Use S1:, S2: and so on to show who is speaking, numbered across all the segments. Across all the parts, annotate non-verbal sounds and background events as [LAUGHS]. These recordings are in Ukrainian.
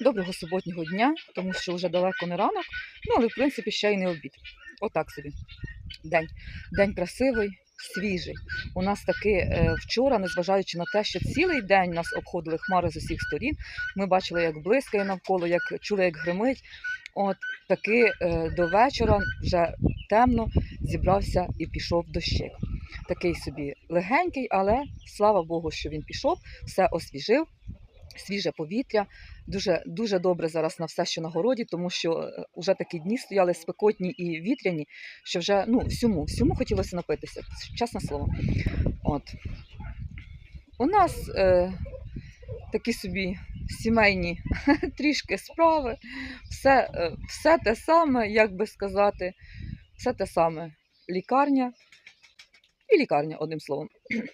S1: Доброго суботнього дня, тому що вже далеко не ранок, ну але в принципі ще й не обід. Отак собі. День. День красивий, свіжий. У нас таки е, вчора, незважаючи на те, що цілий день нас обходили хмари з усіх сторін, ми бачили, як блискає навколо, як чули, як гримить. От таки е, до вечора вже темно зібрався і пішов дощик. Такий собі легенький, але слава Богу, що він пішов, все освіжив, свіже повітря. Дуже, дуже добре зараз на все, що на городі, тому що вже такі дні стояли спекотні і вітряні, що вже ну, всьому, всьому хотілося напитися, чесне слово. От. У нас е, такі собі сімейні [LAUGHS] трішки справи, все, е, все те саме, як би сказати, все те саме лікарня і лікарня, одним словом. [CLEARS THROAT]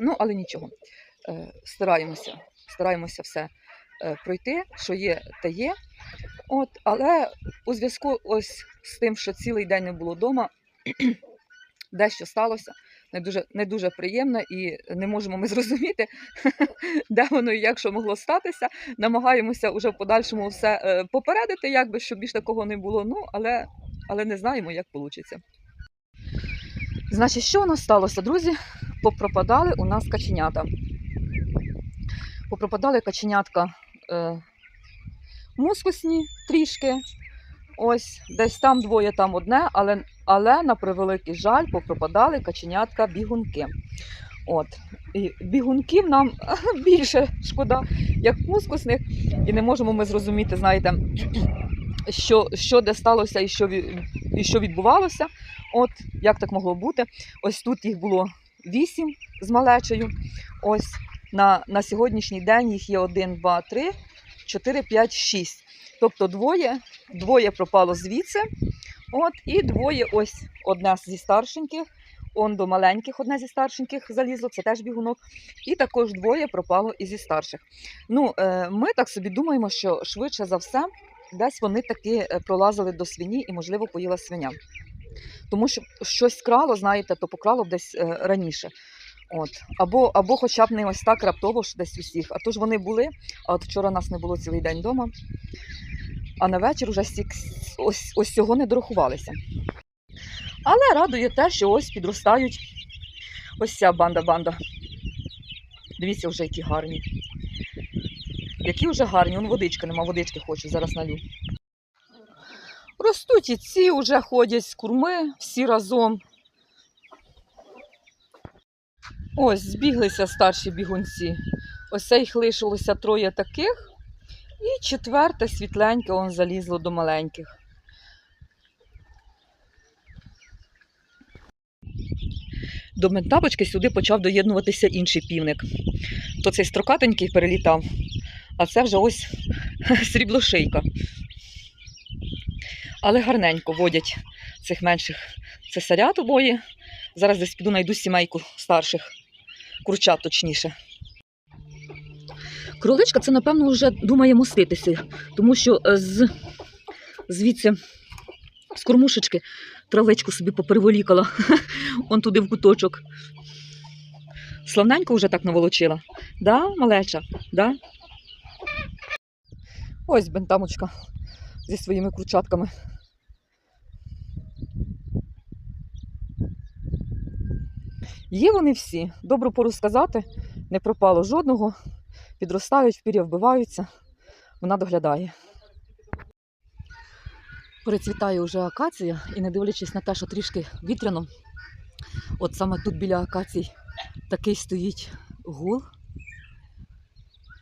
S1: Ну, але нічого. Е, Стараємося, стараємося все е, пройти, що є, те є. От, але у зв'язку ось з тим, що цілий день не було вдома, [CLEARS THROAT] дещо сталося. Не дуже, не дуже приємно і не можемо ми зрозуміти, [LAUGHS] де воно і як що могло статися. Намагаємося вже в подальшому все е, попередити, якби, щоб більш такого не було. Ну, але, але не знаємо, як вийде. Значить, що у нас сталося, друзі? Попропадали у нас каченята. Попропадали каченятка е, мускусні трішки. Ось десь там двоє, там одне, але, але на превеликий жаль, попропадали каченятка бігунки. От. І бігунків нам [LAUGHS] більше шкода, як мускусних, і не можемо ми зрозуміти, знаєте, що, що де сталося і що, і що відбувалося. От як так могло бути. Ось тут їх було вісім з малечею. Ось на, на сьогоднішній день їх є один, два, три, чотири, п'ять, шість. Тобто двоє, двоє пропало звідси. От, і двоє, ось одна зі старшеньких, он до маленьких, одне зі старшеньких залізло, це теж бігунок. І також двоє пропало і зі старших. Ну, е, ми так собі думаємо, що швидше за все, десь вони таки е, пролазили до свині і, можливо, поїла свиня. Тому що щось крало, знаєте, то покрало б десь е, раніше. От. Або, або хоча б не ось так раптово, що десь усіх. А то ж вони були, а от вчора нас не було цілий день вдома. А на вечір вже стік, ось, ось цього не дорахувалися. Але радує те, що ось підростають ось ця банда-банда. Дивіться, вже які гарні. Які вже гарні, Вон водичка нема, водички хочу, зараз налю. Ростуть і ці вже ходять з курми всі разом. Ось, збіглися старші бігунці. Ось їх лишилося троє таких. І четверте світленьке он залізло до маленьких. До ментапочки сюди почав доєднуватися інший півник. То цей строкатенький перелітав, а це вже ось [LAUGHS] сріблошийка. Але гарненько водять цих менших цесарят обоє. Зараз десь піду знайду сімейку старших, курчат точніше. Кроличка це, напевно, вже думає моститися, тому що е, з, звідси з кормушечки травичку собі попереволікала, [LAUGHS] он туди в куточок. Славненько вже так наволочила. Да, малеча? Да? Ось бентамочка зі своїми курчатками. Є вони всі. Добру пору сказати, не пропало жодного. Підростають, пір'я вбиваються, вона доглядає. Перецвітає вже акація, і не дивлячись на те, що трішки вітряно, от саме тут біля акацій такий стоїть гул.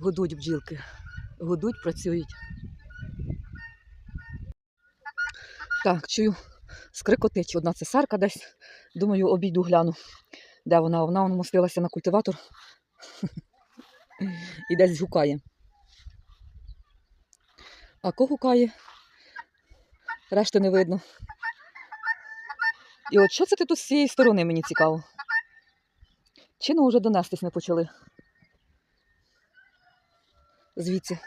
S1: Гудуть бджілки, гудуть, працюють. Так, чую, скрикотить одна цесарка десь. Думаю, обійду гляну. Де вона? Вона вмостилася на культиватор і десь гукає. А кого гукає? Решти не видно. І от що це ти тут з цієї сторони, мені цікаво? Чи ну вже донестись не почали? Звідси.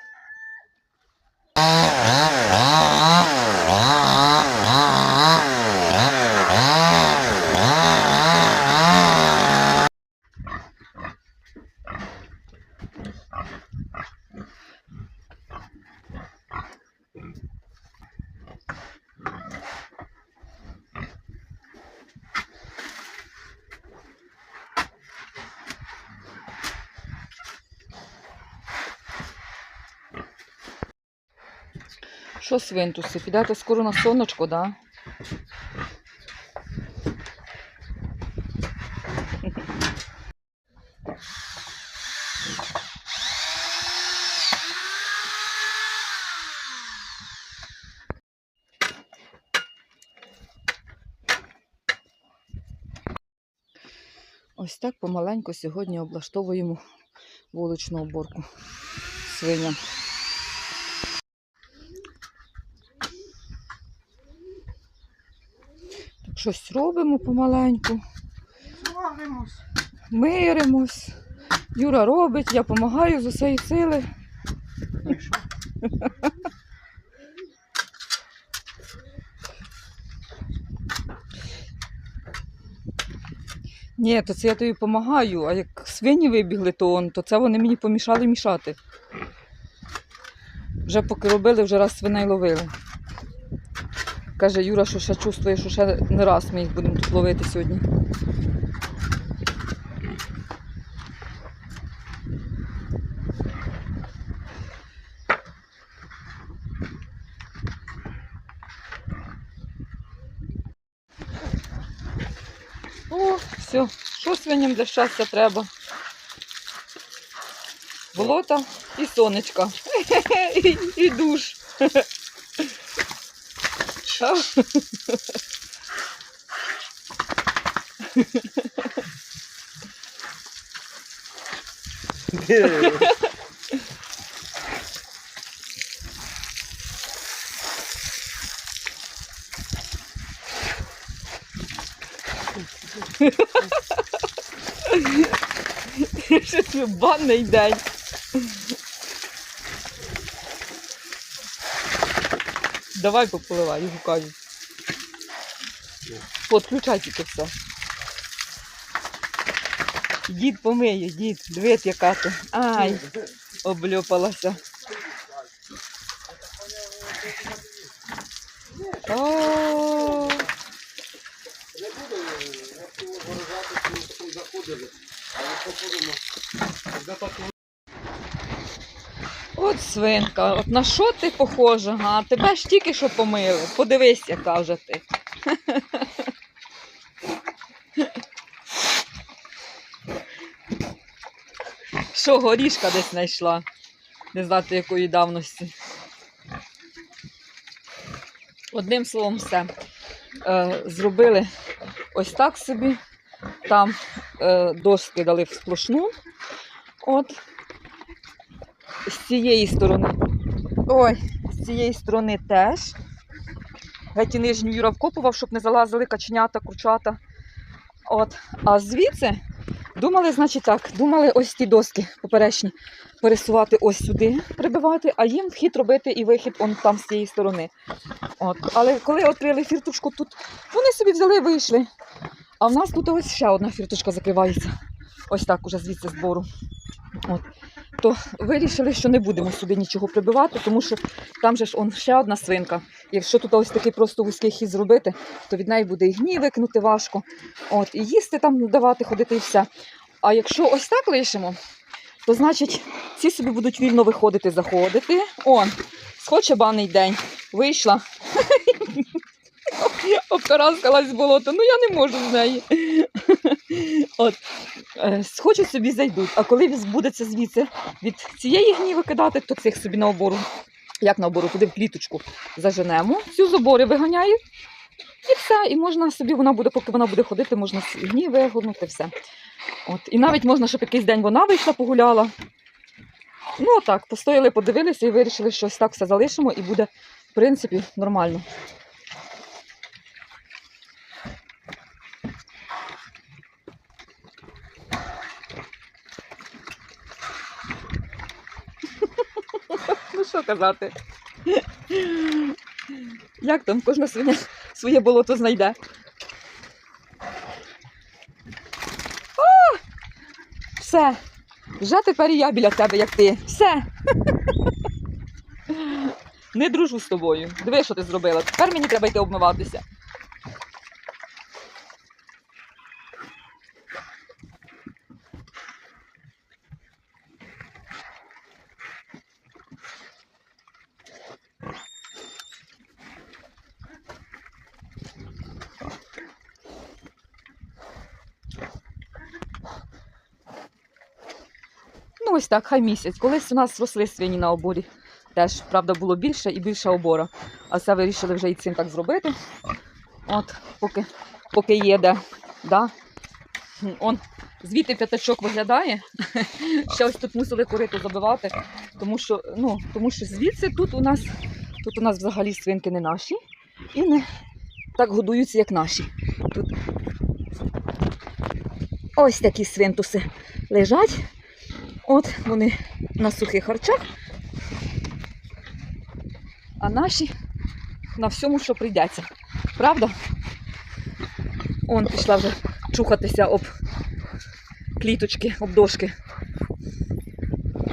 S1: Що свинтуси? Підете скоро на сонечко, да? Ось так помаленьку сьогодні облаштовуємо вуличну уборку свиням. Щось робимо помаленьку,
S2: Славимось.
S1: миримось. Юра робить, я допомагаю з усієї сили. Ні, то це я тобі допомагаю, а як свині вибігли, то, он, то це вони мені помішали мішати. Вже поки робили, вже раз свиней ловили. Каже Юра, що ще чувствує, що ще не раз ми їх будемо тут ловити сьогодні. О, все, що свиням для щастя треба? Болото і сонечко. [LAUGHS] І, і душ. [LAUGHS] Ще це банний день. Давай попливай, його кажуть. Подключай тільки все. Дід помиє, дід, дивись, яка ти. Ай, обльопалася. О,
S2: Не буду, коли потім заходили. Але походимо.
S1: От свинка, от на що ти похожа, га? Тебе ж тільки що помили. Подивись, яка вже ти. Що, горішка десь знайшла? Не знати якої давності. Одним словом, все. Е, зробили ось так собі. Там е, доски дали в сплошну. От, з цієї сторони. Ой, з цієї сторони теж. Геть і нижню Юра вкопував, щоб не залазили каченята, курчата. От. А звідси думали, значить так, думали ось ті доски поперечні пересувати ось сюди, прибивати, а їм вхід робити і вихід он там з цієї сторони. От. Але коли відкрили фіртушку тут, вони собі взяли і вийшли. А в нас тут ось ще одна фіртушка закривається. Ось так уже звідси збору. От. То вирішили, що не будемо сюди нічого прибивати, тому що там же ж он ще одна свинка. Якщо тут ось такий просто вузький хід зробити, то від неї буде і гній викинути важко. От, і їсти там давати, ходити і все. А якщо ось так лишимо, то значить ці собі будуть вільно виходити, заходити. Он, схоче баний день. Вийшла. [LAUGHS] Обкараскалась з болота, ну я не можу з неї. От. Е, Схочуть собі зайдуть, а коли збудеться звідси від цієї гніви кидати, то цих собі на обору. Як на обору, туди в кліточку заженемо, цю з обори виганяю. І все, і можна собі, вона буде, поки вона буде ходити, можна з гній вигорнути, все. От. І навіть можна, щоб якийсь день вона вийшла, погуляла. Ну так, постояли, подивилися і вирішили, що ось так все залишимо і буде, в принципі, нормально. Ну що казати? Як там кожна свиня своє болото знайде? О! Все. Вже тепер і я біля тебе, як ти. Все. [LAUGHS] Не дружу з тобою. Диви, що ти зробила. Тепер мені треба йти обмиватися. Ну, ось так, хай місяць. Колись у нас росли свині на оборі. Теж, правда, було більше і більша обора. А це вирішили вже і цим так зробити. От, поки, поки є де. Да? Он звідти п'ятачок виглядає. [LAUGHS] Ще ось тут мусили корито забивати, тому що, ну, тому що звідси тут у нас тут у нас взагалі свинки не наші і не так годуються, як наші. Тут ось такі свинтуси лежать. От вони на сухих харчах, а наші на всьому, що прийдеться. Правда? Он пішла вже чухатися об кліточки, об дошки.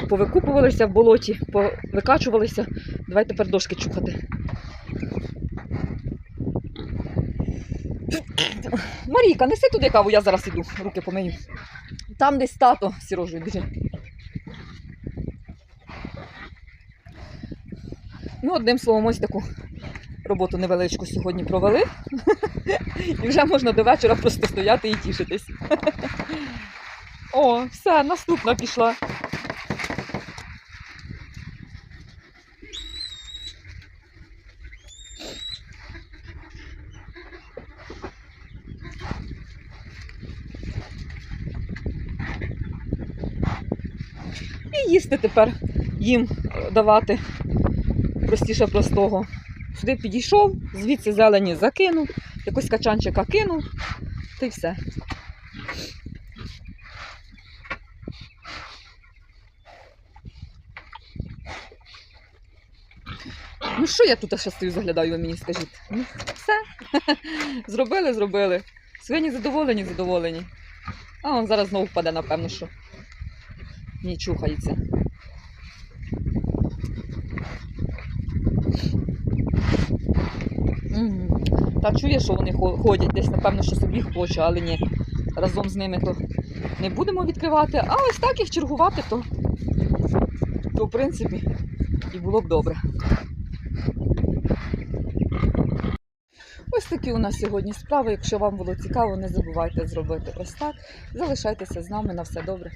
S1: Повикупувалися в болоті, повикачувалися. Давай тепер дошки чухати. Марійка, неси туди каву, я зараз іду, руки помию. Там десь тато сірожою біжи. Ну, одним словом, ось таку роботу невеличку сьогодні провели. [LAUGHS] І вже можна до вечора просто стояти і тішитись. [LAUGHS] О, все, наступна пішла. І їсти тепер їм давати простіше простого. Сюди підійшов, звідси зелені закинув, якось качанчика кинув, та й все. Ну що я тут ще стою, заглядаю, ви мені скажіть? Ну, все. [LAUGHS] зробили, зробили. Свині задоволені, задоволені. А он зараз знову впаде, напевно, що. Ні, чухається. Мгм. Та чує, що вони ходять десь, напевно, що собі хоче, але ні. Разом з ними то не будемо відкривати. А ось так їх чергувати, то, то в принципі і було б добре. Ось такі у нас сьогодні справи. Якщо вам було цікаво, не забувайте зробити ось так. Залишайтеся з нами на все добре.